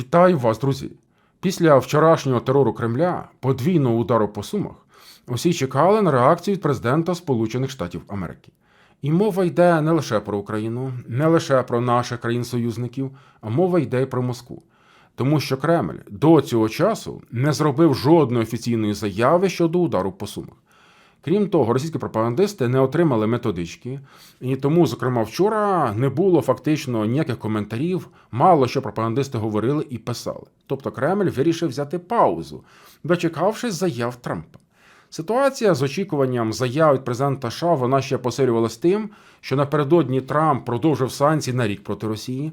Вітаю вас, друзі! Після вчорашнього терору Кремля, подвійного удару по сумах, усі чекали на реакцію від президента Сполучених Штатів Америки. І мова йде не лише про Україну, не лише про наших країн-союзників, а мова йде й про Москву. Тому що Кремль до цього часу не зробив жодної офіційної заяви щодо удару по сумах. Крім того, російські пропагандисти не отримали методички, і тому, зокрема, вчора не було фактично ніяких коментарів, мало що пропагандисти говорили і писали. Тобто Кремль вирішив взяти паузу, дочекавшись заяв Трампа. Ситуація з очікуванням заяв від президента США вона ще посилювалась тим, що напередодні Трамп продовжив санкції на рік проти Росії.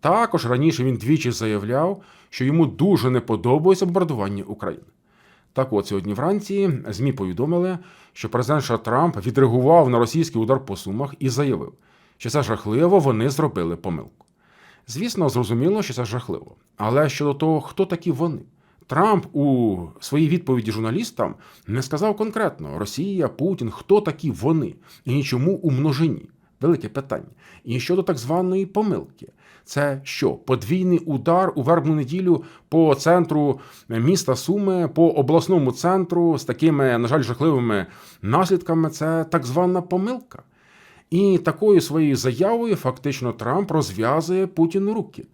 Також раніше він двічі заявляв, що йому дуже не подобається бомбардування України. Так от сьогодні вранці ЗМІ повідомили, що президент США Трамп відреагував на російський удар по сумах і заявив, що це жахливо, вони зробили помилку. Звісно, зрозуміло, що це жахливо. Але щодо того, хто такі вони, Трамп у своїй відповіді журналістам не сказав конкретно Росія, Путін, хто такі вони і чому у множині. Велике питання. І щодо так званої помилки, це що? Подвійний удар у вербну неділю по центру міста Суми, по обласному центру з такими, на жаль, жахливими наслідками. Це так звана помилка. І такою своєю заявою фактично Трамп розв'язує Путіну руки.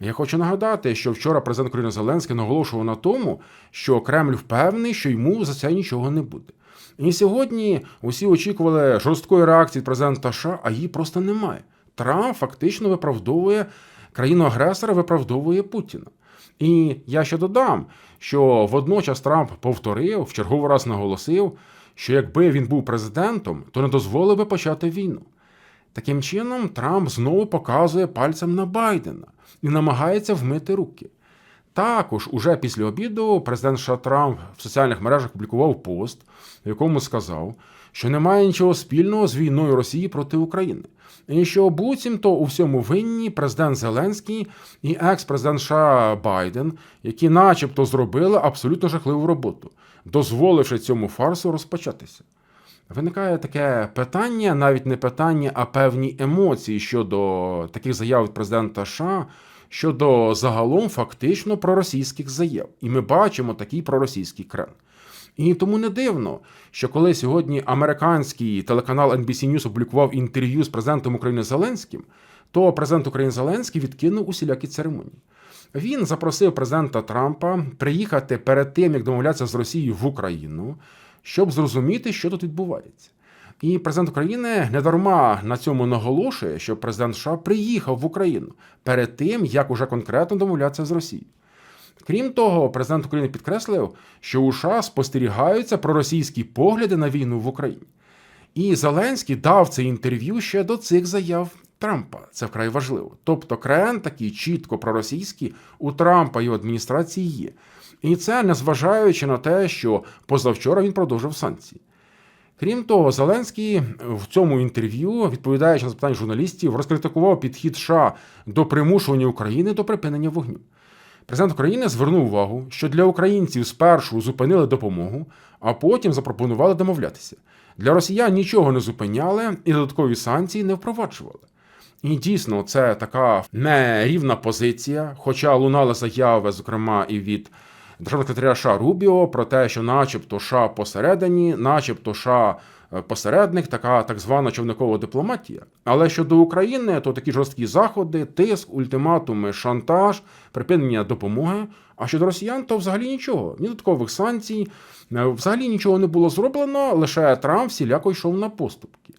Я хочу нагадати, що вчора президент України Зеленський наголошував на тому, що Кремль впевнений, що йому за це нічого не буде. І сьогодні усі очікували жорсткої реакції президента США, а її просто немає. Трамп фактично виправдовує країну-агресора, виправдовує Путіна. І я ще додам, що водночас Трамп повторив, в черговий раз наголосив, що якби він був президентом, то не дозволив би почати війну. Таким чином, Трамп знову показує пальцем на Байдена і намагається вмити руки. Також, уже після обіду, президент США Трамп в соціальних мережах публікував пост, в якому сказав, що немає нічого спільного з війною Росії проти України. І що буцімто у всьому винні президент Зеленський і екс-президент США Байден, які, начебто, зробили абсолютно жахливу роботу, дозволивши цьому фарсу розпочатися. Виникає таке питання, навіть не питання, а певні емоції щодо таких заяв від президента США, щодо загалом фактично проросійських заяв. І ми бачимо такий проросійський крен. І тому не дивно, що коли сьогодні американський телеканал NBC News опублікував інтерв'ю з президентом України Зеленським, то президент України Зеленський відкинув усілякі церемонії. Він запросив президента Трампа приїхати перед тим, як домовлятися з Росією в Україну, щоб зрозуміти, що тут відбувається. І президент України недарма на цьому наголошує, що президент США приїхав в Україну перед тим, як уже конкретно домовлятися з Росією. Крім того, президент України підкреслив, що у США спостерігаються проросійські погляди на війну в Україні. І Зеленський дав це інтерв'ю ще до цих заяв Трампа. Це вкрай важливо. Тобто, крен такий чітко проросійський у Трампа і адміністрації є. І це незважаючи на те, що позавчора він продовжив санкції. Крім того, Зеленський в цьому інтерв'ю, відповідаючи на запитання журналістів, розкритикував підхід США до примушування України до припинення вогню. Президент України звернув увагу, що для українців спершу зупинили допомогу, а потім запропонували домовлятися. Для росіян нічого не зупиняли і додаткові санкції не впроваджували. І дійсно, це така нерівна позиція, хоча лунали заяви, зокрема, і від державного секретаря США Рубіо про те, що, начебто, США посередині, начебто США посередник, така так звана човникова дипломатія. Але щодо України, то такі жорсткі заходи, тиск, ультиматуми, шантаж, припинення допомоги. А щодо росіян, то взагалі нічого, ні додаткових санкцій, взагалі нічого не було зроблено, лише Трамп всіляко йшов на поступки.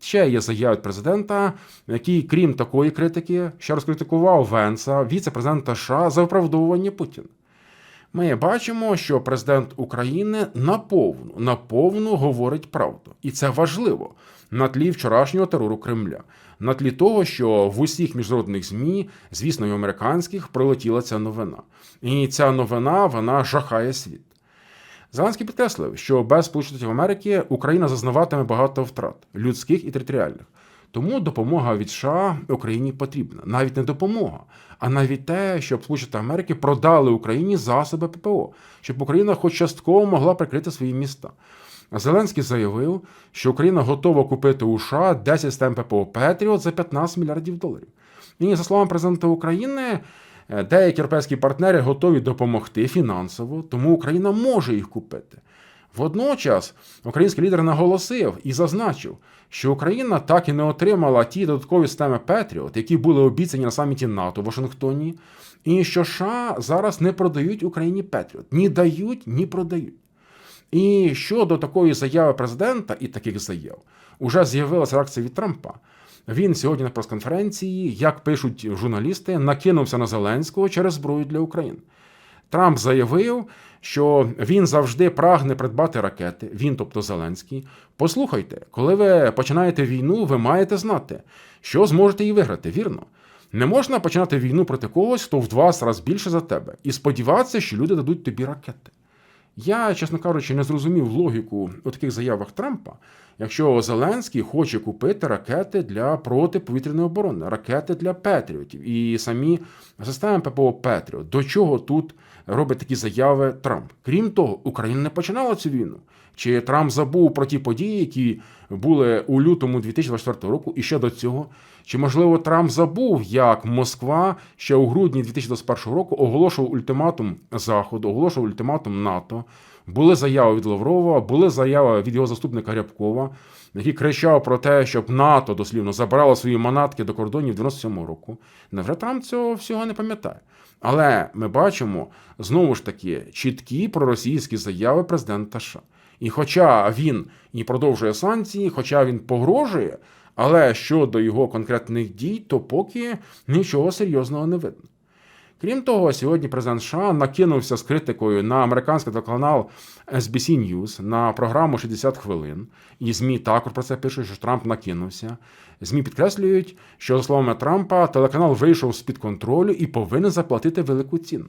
Ще є заява від президента, який, крім такої критики, ще розкритикував Венса, віце-президента США за виправдовування Путіна. Ми бачимо, що президент України наповну наповну говорить правду, і це важливо на тлі вчорашнього терору Кремля, на тлі того, що в усіх міжнародних змі, звісно, і американських, прилетіла ця новина. І ця новина вона жахає світ. Зеленський підкреслив, що без Сполучених Штатів Америки Україна зазнаватиме багато втрат людських і територіальних. Тому допомога від США Україні потрібна. Навіть не допомога, а навіть те, щоб Сполучені Америки продали Україні засоби ППО, щоб Україна хоч частково могла прикрити свої міста. Зеленський заявив, що Україна готова купити у США 10 систем ППО Петріот за 15 мільярдів доларів. І за словами президента України, Е, Деякі європейські партнери готові допомогти фінансово, тому Україна може їх купити. Водночас український лідер наголосив і зазначив, що Україна так і не отримала ті додаткові системи Петріот, які були обіцяні на саміті НАТО в Вашингтоні, і що США зараз не продають Україні Петріот. Ні дають, ні продають. І щодо такої заяви президента і таких заяв, уже з'явилася реакція від Трампа. Він сьогодні на прес-конференції, як пишуть журналісти, накинувся на Зеленського через зброю для України. Трамп заявив, що він завжди прагне придбати ракети. Він, тобто Зеленський. Послухайте, коли ви починаєте війну, ви маєте знати, що зможете її виграти. Вірно. Не можна починати війну проти когось, хто в 20 разів більше за тебе, і сподіватися, що люди дадуть тобі ракети. Я, чесно кажучи, не зрозумів логіку у таких заявах Трампа, якщо Зеленський хоче купити ракети для протиповітряної оборони, ракети для Петріотів і самі системи ППО Петріот. До чого тут робить такі заяви Трамп? Крім того, Україна не починала цю війну. Чи Трамп забув про ті події, які були у лютому 2024 року, і ще до цього? Чи можливо Трамп забув, як Москва ще у грудні 2021 року оголошував ультиматум Заходу, оголошував ультиматум НАТО? Були заяви від Лаврова, були заяви від його заступника Рябкова, який кричав про те, щоб НАТО дослівно забрало свої манатки до кордонів 97-го року. Невже Трамп цього всього не пам'ятає? Але ми бачимо знову ж таки чіткі проросійські заяви президента США. І хоча він і продовжує санкції, хоча він погрожує, але щодо його конкретних дій, то поки нічого серйозного не видно. Крім того, сьогодні президент США накинувся з критикою на американський телеканал SBC News на програму 60 хвилин. І ЗМІ також про це пишуть, що Трамп накинувся. ЗМІ підкреслюють, що, за словами Трампа, телеканал вийшов з-під контролю і повинен заплатити велику ціну.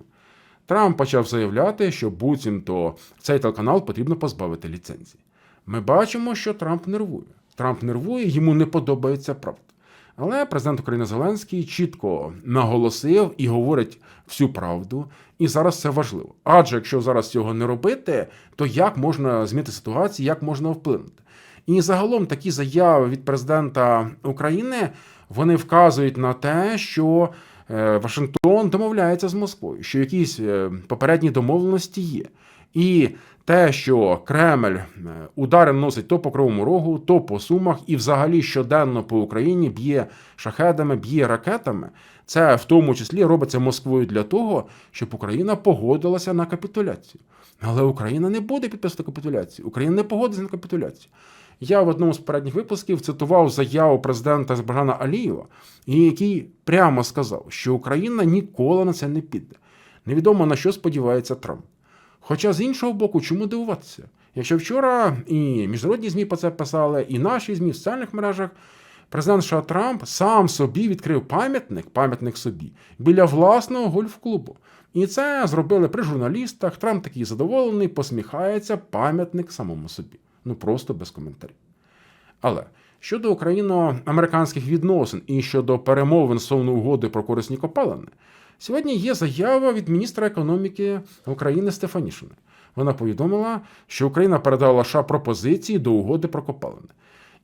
Трамп почав заявляти, що буцімто цей телеканал потрібно позбавити ліцензії. Ми бачимо, що Трамп нервує. Трамп нервує, йому не подобається правда. Але президент України Зеленський чітко наголосив і говорить всю правду, і зараз це важливо. Адже якщо зараз цього не робити, то як можна змінити ситуацію, як можна вплинути? І загалом такі заяви від президента України вони вказують на те, що е, Вашингтон домовляється з Москвою, що якісь е, попередні домовленості є. І те, що Кремль е, удари носить то по Кривому Рогу, то по Сумах, і взагалі щоденно по Україні б'є шахедами, б'є ракетами. Це в тому числі робиться Москвою для того, щоб Україна погодилася на капітуляцію. Але Україна не буде підписувати капітуляцію. Україна не погодиться на капітуляцію. Я в одному з передніх випусків цитував заяву президента Збажана Алієва, який прямо сказав, що Україна ніколи на це не піде. Невідомо на що сподівається Трамп. Хоча з іншого боку, чому дивуватися? Якщо вчора і міжнародні ЗМІ про це писали, і наші ЗМІ в соціальних мережах, президент США Трамп сам собі відкрив пам'ятник, пам'ятник собі, біля власного гольф-клубу. І це зробили при журналістах. Трамп такий задоволений, посміхається, пам'ятник самому собі. Ну просто без коментарів. Але щодо україно-американських відносин і щодо перемовин стосовно угоди про корисні копалини, сьогодні є заява від міністра економіки України Стефанішини. Вона повідомила, що Україна передала США пропозиції до угоди про копалини.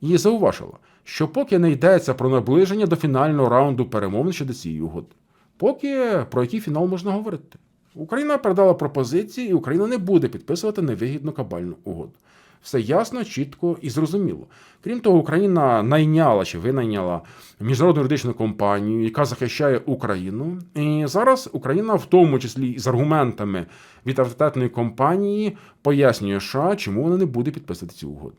І зауважила, що поки не йдеться про наближення до фінального раунду перемовин щодо цієї угоди, поки про який фінал можна говорити. Україна передала пропозиції, і Україна не буде підписувати невигідну кабальну угоду. Все ясно, чітко і зрозуміло. Крім того, Україна найняла чи винайняла міжнародну юридичну компанію, яка захищає Україну. І зараз Україна, в тому числі з аргументами від авторитетної компанії, пояснює США, чому вона не буде підписувати цю угоду.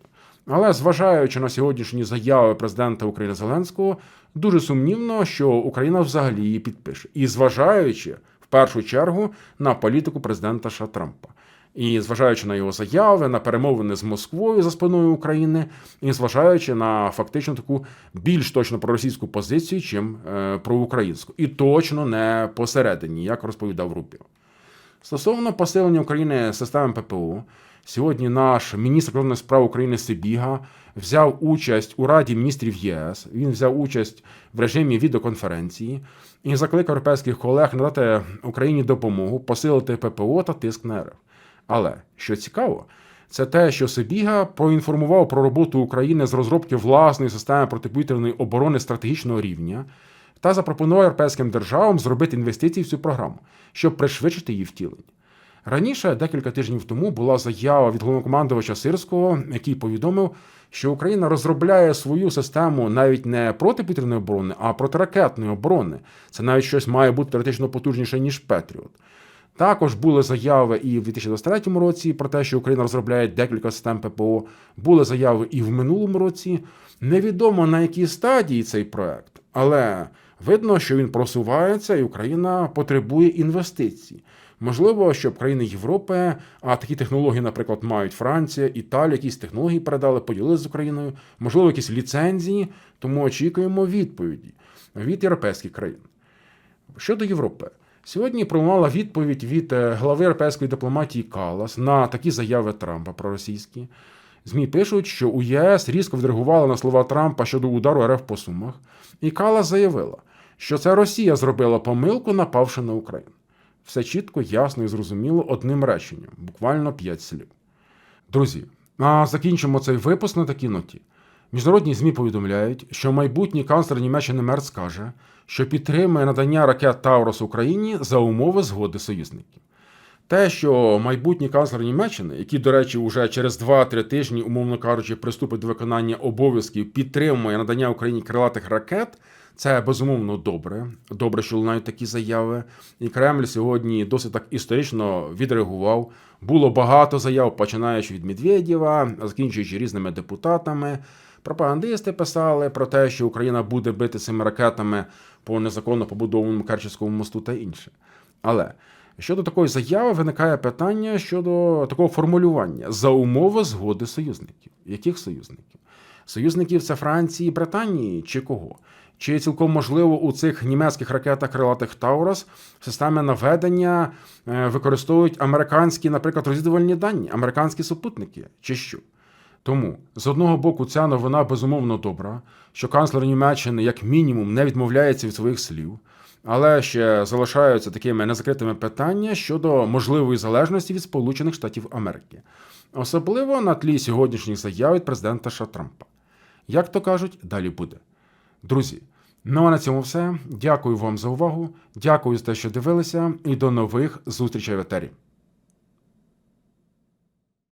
Але зважаючи на сьогоднішні заяви президента України Зеленського, дуже сумнівно, що Україна взагалі її підпише. І зважаючи в першу чергу на політику президента США Трампа. І зважаючи на його заяви, на перемовини з Москвою за спиною України, і зважаючи на фактично таку більш точно проросійську позицію, чим е, проукраїнську, і точно не посередині, як розповідав Рупіо. Стосовно посилення України системи ППО, сьогодні наш міністр закордонних справ України Сибіга взяв участь у Раді міністрів ЄС. Він взяв участь в режимі відеоконференції і закликав європейських колег надати Україні допомогу, посилити ППО та тиск на РФ. Але що цікаво, це те, що Сибіга проінформував про роботу України з розробки власної системи протиповітряної оборони стратегічного рівня. та запропонував європейським державам зробити інвестиції в цю програму, щоб пришвидшити її втілення. Раніше, декілька тижнів тому, була заява від головнокомандувача Сирського, який повідомив, що Україна розробляє свою систему навіть не протиповітряної оборони, а протиракетної оборони. Це навіть щось має бути теоретично потужніше, ніж Петріот. Також були заяви і в 2023 році про те, що Україна розробляє декілька систем ППО. Були заяви і в минулому році. Невідомо на якій стадії цей проект, але видно, що він просувається, і Україна потребує інвестицій. Можливо, щоб країни Європи, а такі технології, наприклад, мають Франція, Італія, якісь технології передали, поділили з Україною, можливо, якісь ліцензії, тому очікуємо відповіді від європейських країн. Щодо Європи, сьогодні пролунала відповідь від е, глави європейської дипломатії Калас на такі заяви Трампа проросійські. ЗМІ пишуть, що у ЄС різко відреагували на слова Трампа щодо удару РФ по Сумах, і Калас заявила, що це Росія зробила помилку, напавши на Україну. Все чітко, ясно і зрозуміло одним реченням, буквально п'ять слів. Друзі, а закінчимо цей випуск на такій ноті. Міжнародні ЗМІ повідомляють, що майбутній канцлер Німеччини Мерц каже, що підтримує надання ракет Таурос Україні за умови згоди союзників. Те, що майбутній канцлер Німеччини, який, до речі, уже через 2-3 тижні, умовно кажучи, приступить до виконання обов'язків, підтримує надання Україні крилатих ракет, це безумовно добре. Добре, що лунають такі заяви. І Кремль сьогодні досить так історично відреагував. Було багато заяв, починаючи від Медведєва, закінчуючи різними депутатами. Пропагандисти писали про те, що Україна буде бити цими ракетами по незаконно побудованому Керченському мосту та інше. Але щодо такої заяви виникає питання щодо такого формулювання за умови згоди союзників. Яких союзників? Союзників це Франції, Британії чи кого? Чи цілком можливо у цих німецьких ракетах крилатих Таурос системи наведення е, використовують американські, наприклад, розвідувальні дані, американські супутники, чи що? Тому з одного боку ця новина безумовно добра, що канцлер Німеччини як мінімум не відмовляється від своїх слів, але ще залишаються такими незакритими питання щодо можливої залежності від Сполучених Штатів Америки, особливо на тлі сьогоднішніх заяв від президента США Трампа. Як то кажуть, далі буде. Друзі, ну а на цьому все. Дякую вам за увагу. Дякую за те, що дивилися, і до нових зустрічей в етері.